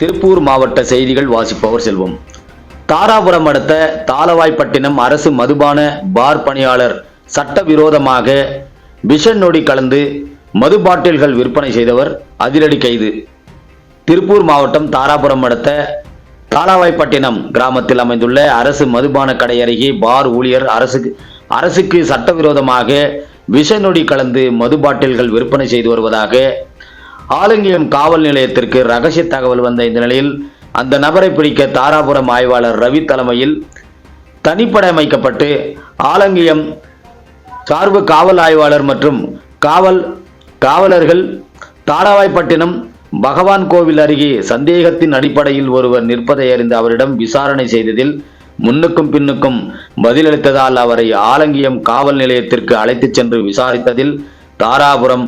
திருப்பூர் மாவட்ட செய்திகள் வாசிப்பவர் செல்வம். தாராபுரம் அடுத்த தாளவாய்ப்பட்டினம் அரசு மதுபான பார் பணியாளர் சட்டவிரோதமாக விஷ நொடி கலந்து மது பாட்டில்கள் விற்பனை செய்தவர் அதிரடி கைது. திருப்பூர் மாவட்டம் தாராபுரம் அடுத்த காலாவாய்ப்பட்டினம் கிராமத்தில் அமைந்துள்ள அரசு மதுபான கடை அருகே பார் ஊழியர் அரசுக்கு அரசுக்கு சட்டவிரோதமாக விஷநொடி கலந்து மது பாட்டில்கள் விற்பனை செய்து வருவதாக ஆலங்கியம் காவல் நிலையத்திற்கு ரகசிய தகவல் வந்த இந்த நிலையில் அந்த நபரை பிடிக்க தாராபுரம் ஆய்வாளர் ரவி தலைமையில் தனிப்படை அமைக்கப்பட்டு ஆலங்கியம் சார்பு காவல் ஆய்வாளர் மற்றும் காவல் காவலர்கள் தாராவாய்ப்பட்டினம் பகவான் கோவில் அருகே சந்தேகத்தின் அடிப்படையில் ஒருவர் நிற்பதை அறிந்து அவரிடம் விசாரணை செய்ததில் முன்னுக்கும் பின்னுக்கும் பதிலளித்ததால் அவரை ஆலங்கியம் காவல் நிலையத்திற்கு அழைத்துச் சென்று விசாரித்ததில் தாராபுரம்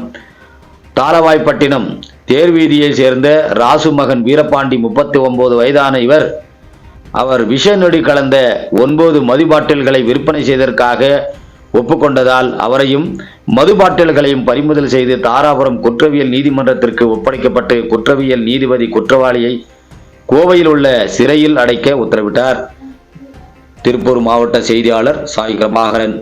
தாளவாய்ப்பட்டினம் தேர்வீதியை சேர்ந்த ராசு மகன் வீரபாண்டி முப்பத்தி ஒன்பது வயதான இவர். அவர் விஷ நொடி கலந்த ஒன்பது மதுபாட்டில்களை விற்பனை செய்ததற்காக ஒப்புக்கொண்டதால் அவரையும் மது பாட்டில்களையும் பறிமுதல் செய்து தாராபுரம் குற்றவியல் நீதிமன்றத்திற்கு ஒப்படைக்கப்பட்டு குற்றவியல் நீதிபதி குற்றவாளியை கோவையில் உள்ள சிறையில் அடைக்க உத்தரவிட்டார். திருப்பூர் மாவட்ட செய்தியாளர் சாய் பிரபாகரன்.